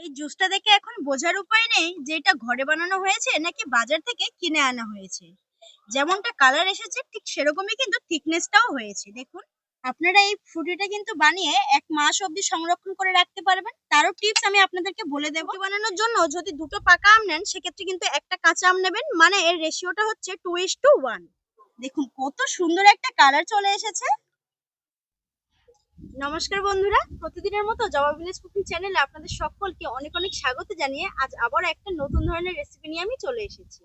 এই জুসটা দেখে এখন বোঝার উপায় নেই যে এটা ঘরে বানানো হয়েছে নাকি বাজার থেকে কিনে আনা হয়েছে। যেমনটা কালার এসেছে, ঠিক সেরকমই কিন্তু থিকনেসটাও হয়েছে। দেখুন, আপনারা এই ফ্রুটিটা কিন্তু বানিয়ে এক মাস অবধি সংরক্ষণ করে রাখতে পারবেন। তারও টিপস আমি আপনাদেরকে বলে দেবো। বানানোর জন্য যদি দুটো পাকা আম নেন, সেক্ষেত্রে কিন্তু একটা কাঁচা আম নেবেন। মানে এর রেশিওটা হচ্ছে টু ইস টু ওয়ান দেখুন, কত সুন্দর একটা কালার চলে এসেছে। নমস্কার বন্ধুরা। প্রতিদিনের মতো জবা ভিলেজ কুকিং চ্যানেলে আপনাদের সকলকে অনেক অনেক স্বাগত জানিয়ে আজ আবার একটা নতুন ধরনের রেসিপি নিয়ে আমি চলে এসেছি।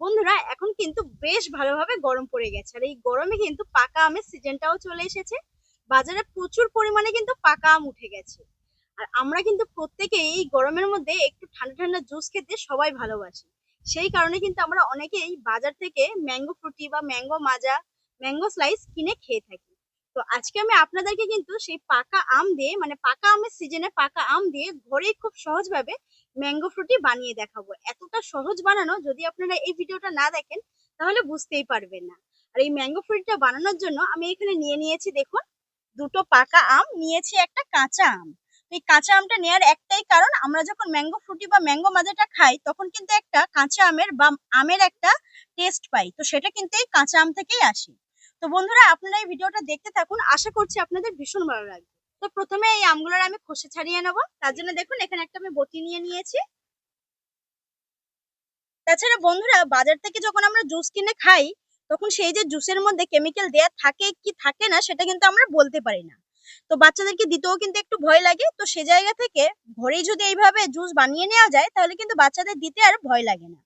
বন্ধুরা, এখন কিন্তু বেশ ভালোভাবে গরম পড়ে গেছে। আর এই গরমে কিন্তু পাকা আমের সিজনটাও চলে এসেছে। বাজারে প্রচুর পরিমাণে কিন্তু পাকা আম উঠে গেছে। আর আমরা কিন্তু প্রত্যেকেই এই গরমের মধ্যে একটু ঠান্ডা ঠান্ডা জুস খেতে সবাই ভালোবাসি। সেই কারণে কিন্তু আমরা অনেকেই বাজার থেকে ম্যাঙ্গো ফ্রুটি বা ম্যাঙ্গো মাজা ম্যাঙ্গো স্লাইস কিনে খেয়ে থাকি। তো আজকে আমি আপনাদেরকে কিন্তু সেই পাকা আম দিয়ে মানে পাকা আমের সিজনে পাকা আম দিয়ে ঘরেই খুব সহজভাবে ম্যাঙ্গো ফ্রুটি বানিয়ে দেখাবো। এতটা সহজ বানানো যদি আপনারা এই ভিডিওটা না দেখেন, তাহলে বুঝতেই পারবেন না। আর এই ম্যাঙ্গো ফ্রুটিটা বানানোর জন্য আমি এখানে নিয়ে নিয়েছি দেখুন, দুটো পাকা আম, নিয়েছি একটা কাঁচা আম। এই কাঁচা আমটা নেওয়ার একটাই কারণ, আমরা যখন ম্যাঙ্গো ফ্রুটি বা ম্যাঙ্গো মাজাটা খাই, তখন কিন্তু একটা কাঁচা আমের বা আমের একটা টেস্ট পাই। তো সেটা কিন্তু এই কাঁচা আম থেকেই আসে। তো বন্ধুরা, আপনারা এই ভিডিওটা দেখতে থাকুন। আশা করছি আপনাদের ভীষণ ভালো লাগবে। তো প্রথমে এই আমগুলোর আমি খোসা ছাড়িয়ে নেব। তার জন্য দেখুন, এখানে একটা আমি বটি নিয়ে নিয়েছি। তাছাড়া বন্ধুরা, বাজার থেকে যখন আমরা জুস কিনে খাই, তখন সেই যে জুসের মধ্যে কেমিক্যাল দেয়া থাকে কি থাকে না, সেটা কিন্তু আমরা বলতে পারি না। তো বাচ্চাদেরকে দিতেও কিন্তু একটু ভয় লাগে। তো সে জায়গা থেকে ঘরেই যদি এইভাবে জুস বানিয়ে নেওয়া যায়, তাহলে কিন্তু বাচ্চাদের দিতে আর ভয় লাগে না।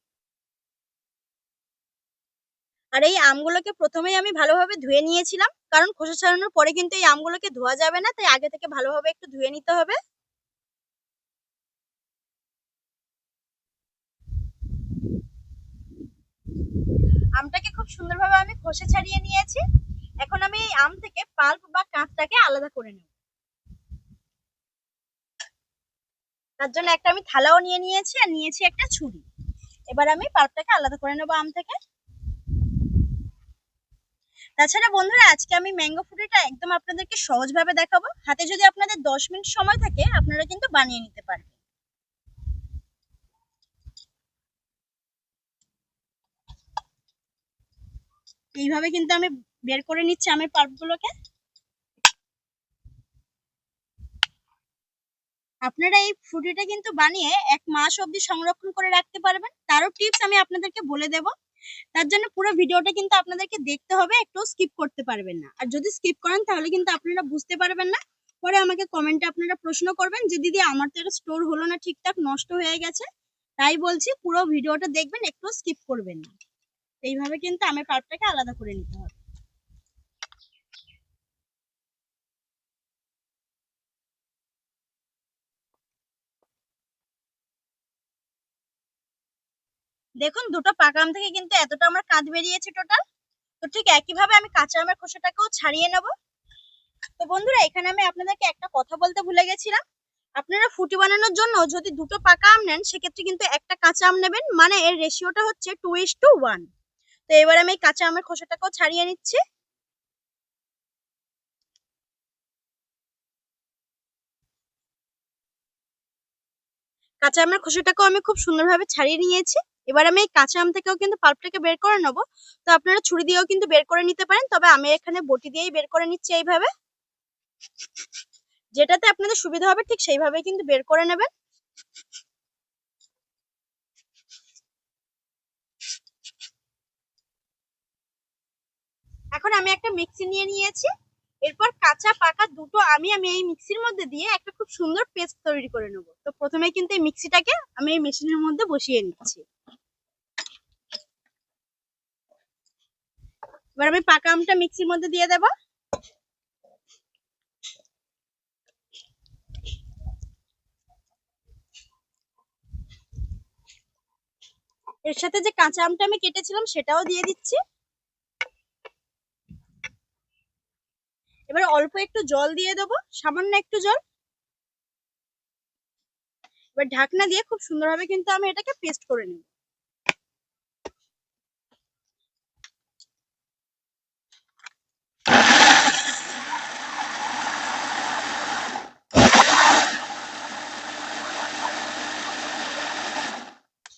আর এই আমগুলোকে প্রথমেই আমি ভালোভাবে ধুয়ে নিয়েছিলাম। কারণ খোসা ছাড়ানোর পরে কিন্তু এই আমগুলোকে ধোয়া যাবে না, তাই আগে থেকে ভালোভাবে একটু ধুয়ে নিতে হবে। আমটাকে খুব সুন্দরভাবে আমি খোসা ছাড়িয়ে নিয়েছি। এখন আমি এই আম থেকে পাল্প বা কাঁচটাকে আলাদা করে নেব। তার জন্য একটা আমি থালাও নিয়ে নিয়েছি আর নিয়েছি একটা ছুরি। এবার আমি পাল্পটাকে আলাদা করে নেব আম থেকে। তাছাড়া বন্ধুরা, আজকে আমি ম্যাঙ্গো ফ্রুটিটা একদম আপনাদেরকে সহজভাবে দেখাবো। হাতে যদি আপনাদের দশ মিনিট সময় থাকে, আপনারা কিন্তু বানিয়ে নিতে পারবেন। এইভাবে কিন্তু আমি বের করে নিচ্ছি আমের পাল্পগুলোকে। আপনারা এই ফ্রুটিটা কিন্তু বানিয়ে এক মাস অবধি সংরক্ষণ করে রাখতে পারবেন। তারও টিপস আমি আপনাদেরকে বলে দেবো। তার জন্য পুরো ভিডিওটা কিন্তু আপনাদেরকে দেখতে হবে একটু স্কিপ করতে পারবেন না। আর যদি স্কিপ করেন, তাহলে কিন্তু আপনারা বুঝতে পারবেন না। পরে আমাকে কমেন্টে আপনারা প্রশ্ন করবেন যে, দিদি, আমার তো এটা স্টোর হলো না ঠিকঠাক, নষ্ট হয়ে গেছে? তাই বলছি, পুরো ভিডিওটা দেখবেন একটু স্কিপ করবেন না। এইভাবে কিন্তু আমের পাল্পটাকে আলাদা করে নিতে হবে। দেখুন, দুটো পাকা আম থেকে কিন্তু এতটা আমার কাঁধ বেরিয়েছে টোটাল তো ঠিক একইভাবে আমি কাঁচা আমের খোসাটাকেও ছাড়িয়ে নেব। তো বন্ধুরা, এখানে আমি আপনাদেরকে একটা কথা বলতে ভুলে গেছিলাম। আপনারা ফুটি বানানোর জন্য যদি দুটো পাকা আম নেন, সেক্ষেত্রে কিন্তু একটা কাঁচা আম নেবেন। মানে এর রেশিওটা হচ্ছে টু ইস টু ওয়ান তো এবার আমি কাঁচা আমের খোসাটাকেও ছাড়িয়ে নিচ্ছি। কাঁচা আমের খোসাটাকেও আমি খুব সুন্দরভাবে ছাড়িয়ে নিয়েছি। এবার আমি এই কাঁচা আম থেকেও কিন্তু পাল্পটাকে বের করে নেব। তো আপনারা ছুরি দিয়েও কিন্তু বের করে নিতে পারেন, তবে আমি এখানে বটি দিয়েই বের করে নিচ্ছি এইভাবে। যেটাতে আপনাদের সুবিধা হবে ঠিক সেইভাবে কিন্তু বের করে নেবেন। এখন আমি একটা মিক্সি নিয়ে নিয়েছি। এরপর কাঁচা, পাকা দুটো আমি আমি এই মিক্সির মধ্যে দিয়ে একটা খুব সুন্দর পেস্ট তৈরি করে নেব। তো প্রথমে কিন্তু এই মিক্সিটাকে আমি এই মেশিনের মধ্যে বসিয়ে নিচ্ছি। এবার আমি পাকা আমটা মিক্সির মধ্যে দিয়ে দেব। এর সাথে যে কাঁচা আমটা আমি কেটেছিলাম সেটাও দিয়ে দিচ্ছি। এবার অল্প একটু জল দিয়ে দেবো, সামান্য একটু জল। এবার ঢাকনা দিয়ে খুব সুন্দরভাবে কিন্তু আমি এটাকে পেস্ট করে নেব।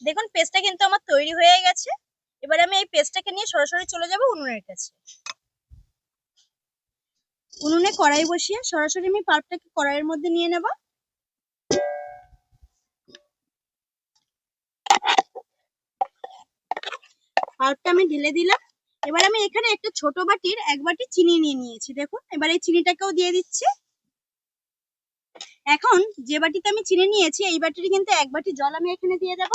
দেখুন পেস্টটা কিন্তু আমার তৈরি হয়ে গেছে। এবার আমি এই পেস্টটাকে নিয়ে সরাসরি চলে যাব উনুনের কাছে। উনুনে কড়াই বসিয়ে সরাসরি আমি পাল্পটাকে কড়াইয়ের মধ্যে নিয়ে নেব। পাল্পটা আমি ঢেলে দিলাম। এবার আমি এখানে একটা ছোট বাটির এক বাটি চিনি নিয়ে নিয়েছি, দেখুন। এবার এই চিনিটাকেও দিয়ে দিচ্ছি। এখন যে বাটিতে আমি চিনি নিয়েছি, এই বাটির কিন্তু এক বাটি জল আমি এখানে দিয়ে দেব।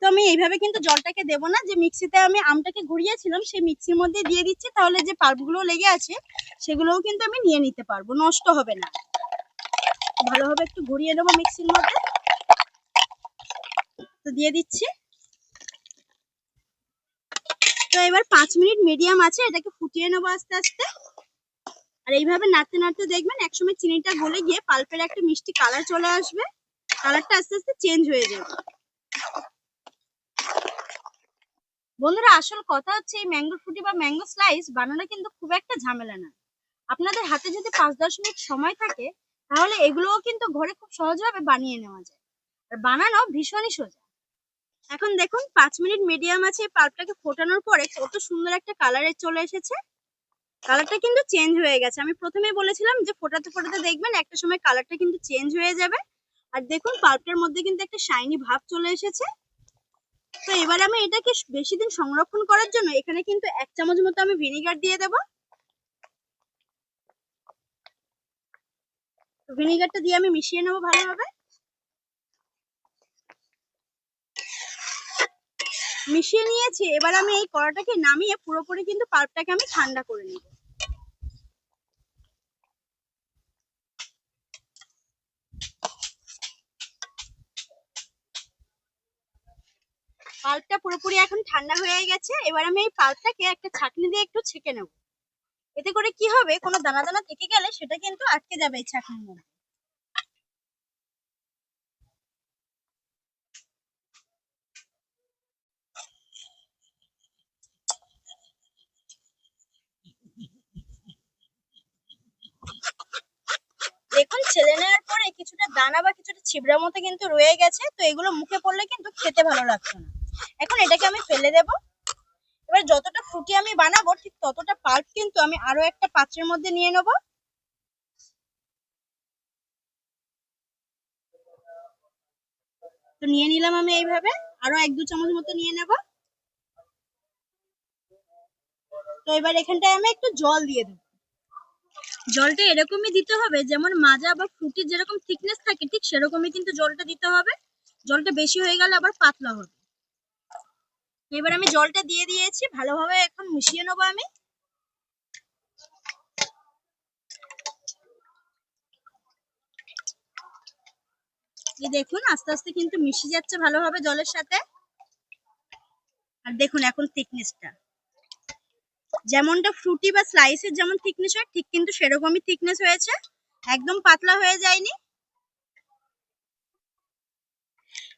তো আমি এইভাবে কিন্তু জলটাকে দেবো না, যে মিক্সিতে আমি আমটাকে ঘুরিয়েছিলাম, সেই মিক্সির মধ্যে দিয়ে দিচ্ছি, তাহলে যে পাল্পগুলো লেগে আছে, সেগুলোও কিন্তু আমি নিয়ে নিতে পারব, নষ্ট হবে না। ভালোভাবে একটু ঘুরিয়ে নেব মিক্সির মধ্যে। তো দিয়ে দিচ্ছি। তো এবার পাঁচ মিনিট মিডিয়াম আছে, এটাকে ফুটিয়ে নেব আস্তে আস্তে। আর এইভাবে নাড়তে নাড়তে দেখবেন একসময় চিনিটা গলে গিয়ে পাল্পের একটা মিষ্টি কালার চলে আসবে। কালারটা আস্তে আস্তে চেঞ্জ হয়ে যাবে। বন্ধুরা, আসল কথা হচ্ছে এই ম্যাঙ্গো ফ্রুটি বা ম্যাঙ্গো স্লাইস বানানো কিন্তু খুব একটা ঝামেলা না। আপনাদের হাতে যদি পাঁচ দশ মিনিট সময় থাকে, তাহলে এগুলোও কিন্তু ঘরে খুব সহজভাবে বানিয়ে নেওয়া যায়। আর বানানো ভীষণই সোজা। এখন দেখুন, পাঁচ মিনিট মিডিয়াম আছে পাল্পটাকে ফোটানোর পরে কত সুন্দর একটা কালারে চলে এসেছে। কালারটা কিন্তু চেঞ্জ হয়ে গেছে। আমি প্রথমেই বলেছিলাম যে ফোটাতে ফোটাতে দেখবেন একটা সময় কালারটা কিন্তু চেঞ্জ হয়ে যাবে। আর দেখুন পাল্পটার মধ্যে কিন্তু একটা শাইনি ভাব চলে এসেছে। তো এবার আমি এটাকে বেশি দিন সংরক্ষণ করার জন্য এখানে কিন্তু এক চামচ মতো আমি ভিনিগার দিয়ে দেব। ভিনিগারটা দিয়ে আমি মিশিয়ে নেব ভালোভাবে। মিশিয়ে নিয়েছি, এবার আমি এই কড়াটাকে নামিয়ে পুরোপুরি কিন্তু পাল্পটাকে আমি ঠান্ডা করে নিব। পাল্পটা পুরোপুরি এখন ঠান্ডা হয়ে গেছে, এবার আমি এই পাল্পটাকে একটা ছাঁকনি দিয়ে একটু ছেঁকে নেব। এতে করে কি হবে, কোনো দানা দানা থেকে গেলে সেটা কিন্তু আটকে যাবে এই ছাঁকনির মধ্যে। দেখুন ছেলে নেওয়ার পরে কিছুটা দানা বা কিছুটা ছিবড়া মতো কিন্তু রয়ে গেছে, তো এগুলো মুখে পড়লে কিন্তু খেতে ভালো লাগছে না। এখন এটাকে আমি ফেলে দেব। এবার যতটা ফ্রুটি আমি বানাবো, ঠিক ততটা পাল্প কিন্তু আমি আরও একটা পাত্রের মধ্যে নিয়ে নেব। তো নিয়ে নিলাম আমি এইভাবে, আরও এক দু চামচ মতো নিয়ে নেব। তো এবার এখানটায় আমি একটু জল দিয়ে দেবো। জলটা এরকমই দিতে হবে, যেমন মাজা বা ফ্রুটির যেরকম থিকনেস থাকে, ঠিক সেরকমই কিন্তু জলটা দিতে হবে। জলটা বেশি হয়ে গেলে আবার পাতলা হবে। এবার আমি জলটা দিয়ে দিয়েছি, ভালোভাবে এখন মিশিয়ে নেব আমি। দেখুন, আস্তে আস্তে কিন্তু মিশে যাচ্ছে ভালোভাবে জলের সাথে। আর দেখুন এখন থিকনেসটা যেমনটা ফ্রুটি বা স্লাইসের যেমন থিকনেস হয়, ঠিক কিন্তু সেরকমই থিকনেস হয়েছে। একদম পাতলা হয়ে যায়নি।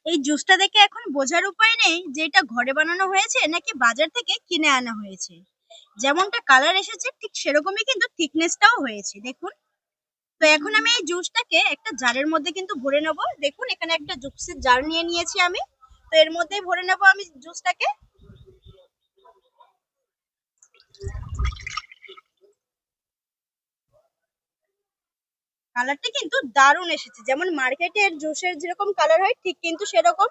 এই জুসটা দেখে এখন বোঝার উপায় নেই যে এটা ঘরে বানানো হয়েছে নাকি বাজার থেকে কিনে আনা হয়েছে। যেমনটা কালার এসেছে, ঠিক সেরকমই কিন্তু থিকনেসটাও হয়েছে, দেখুন। তো এখন আমি এই জুসটাকে একটা জারের মধ্যে কিন্তু ভরে নেব। দেখুন, এখানে একটা জুসের জার নিয়ে নিয়েছি আমি। তো এর মধ্যেই ভরে নেব আমি জুসটাকে কালারটা কিন্তু দারুণ এসেছে। যেমন মার্কেটের জুসের যেরকম কালার হয়, ঠিক কিন্তু সেরকম।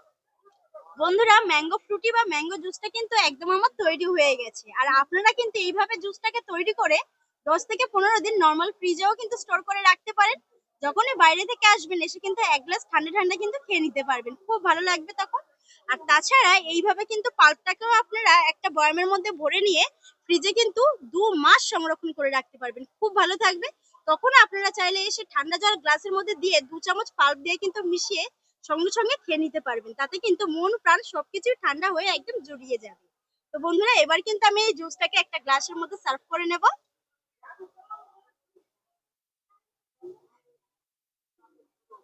বন্ধুরা ম্যাঙ্গো ফ্রুটি বা ম্যাঙ্গো জুসটা কিন্তু একদম আমার তৈরি হয়ে গেছে। আর আপনারা কিন্তু এইভাবে জুসটাকে তৈরি করে দশ থেকে পনেরো দিন নর্মাল ফ্রিজেও কিন্তু স্টোর করে রাখতে পারেন। যখনই বাইরে থেকে আসবেন, এসে কিন্তু এক গ্লাস ঠান্ডা ঠান্ডা কিন্তু খেয়ে নিতে পারবেন। খুব ভালো লাগবে তখন। আর তাছাড়া এইভাবে কিন্তু পাল্পটাকেও আপনারা একটা বয়ামের মধ্যে ভরে নিয়ে ফ্রিজে কিন্তু দু মাস সংরক্ষণ করে রাখতে পারবেন। খুব ভালো থাকবে। তখন আপনারা চাইলে এসে ঠান্ডা জল গ্লাসের মধ্যে দিয়ে দু চামচ পাল্প দিয়ে কিন্তু মিশিয়ে সঙ্গে সঙ্গে খেয়ে নিতে পারবেন। তাতে কিন্তু মন, প্রাণ সবকিছু ঠান্ডা হয়ে একদম জড়িয়ে যাবে। তো বন্ধুরা, এবার কিন্তু আমি এই জুসটাকে একটা গ্লাসের মধ্যে সার্ভ করে নেব।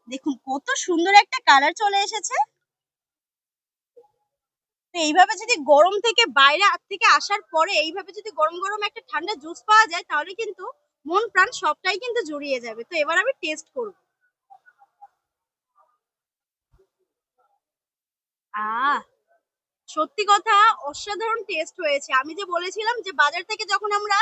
দেখুন, কত সুন্দর একটা কালার চলে এসেছে। তো এইভাবে যদি গরম থেকে বাইরে থেকে আসার পরে এইভাবে যদি গরম গরম একটা ঠান্ডা জুস পাওয়া যায়, তাহলে কিন্তু মন প্রাণ সবটাই কিন্তু জড়িয়ে যাবে। তো এবার আমি টেস্ট করব। আহ, সত্যি কথা অসাধারণ টেস্ট হয়েছে। আমি যে বলেছিলাম যে বাজার থেকে যখন আমরা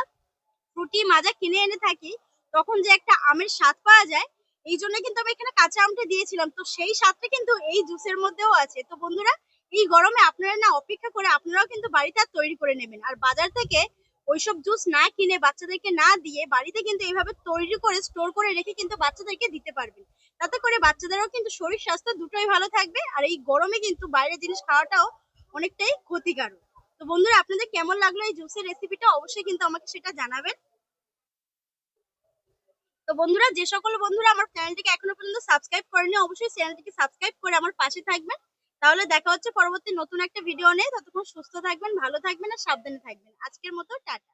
ফ্রুটি মাজা কিনে এনে থাকি, তখন যে একটা আমের স্বাদ পাওয়া যায়, এই জন্য কিন্তু আমি এখানে কাঁচা আমটা দিয়েছিলাম। তো সেই স্বাদটা কিন্তু এই জুসের মধ্যেও আছে। তো বন্ধুরা, এই গরমে আপনারা না অপেক্ষা করে আপনারাও কিন্তু বাড়িতে তৈরি করে নেবেন। আর বাজার থেকে ওইসব জুস না কিনে বাচ্চাদেরকে না দিয়ে বাড়িতে কিন্তু এইভাবে তৈরি করে স্টোর করে রেখে কিন্তু বাচ্চাদেরকে দিতে পারবেন। তাতে করে বাচ্চাদেরও কিন্তু শরীর স্বাস্থ্য দুটোই ভালো থাকবে আর এই গরমে কিন্তু বাইরের জিনিস খাওয়াটাও অনেকটাই ক্ষতিকারক। তো বন্ধুরা, আপনাদের কেমন লাগল এই জুসের রেসিপিটা? অবশ্যই কিন্তু আমাকে সেটা জানাবেন। তো বন্ধুরা, যে সকল বন্ধুরা আমার চ্যানেলটিকে এখনও পর্যন্ত সাবস্ক্রাইব করেনি অবশ্যই চ্যানেলটিকে সাবস্ক্রাইব করে আমার পাশে থাকবেন। তাহলে দেখা হচ্ছে পরবর্তী নতুন একটা ভিডিও নিয়ে। ততক্ষণ সুস্থ থাকবেন, ভালো থাকবেন আর সাবধানে থাকবেন। আজকের মতো টাটা।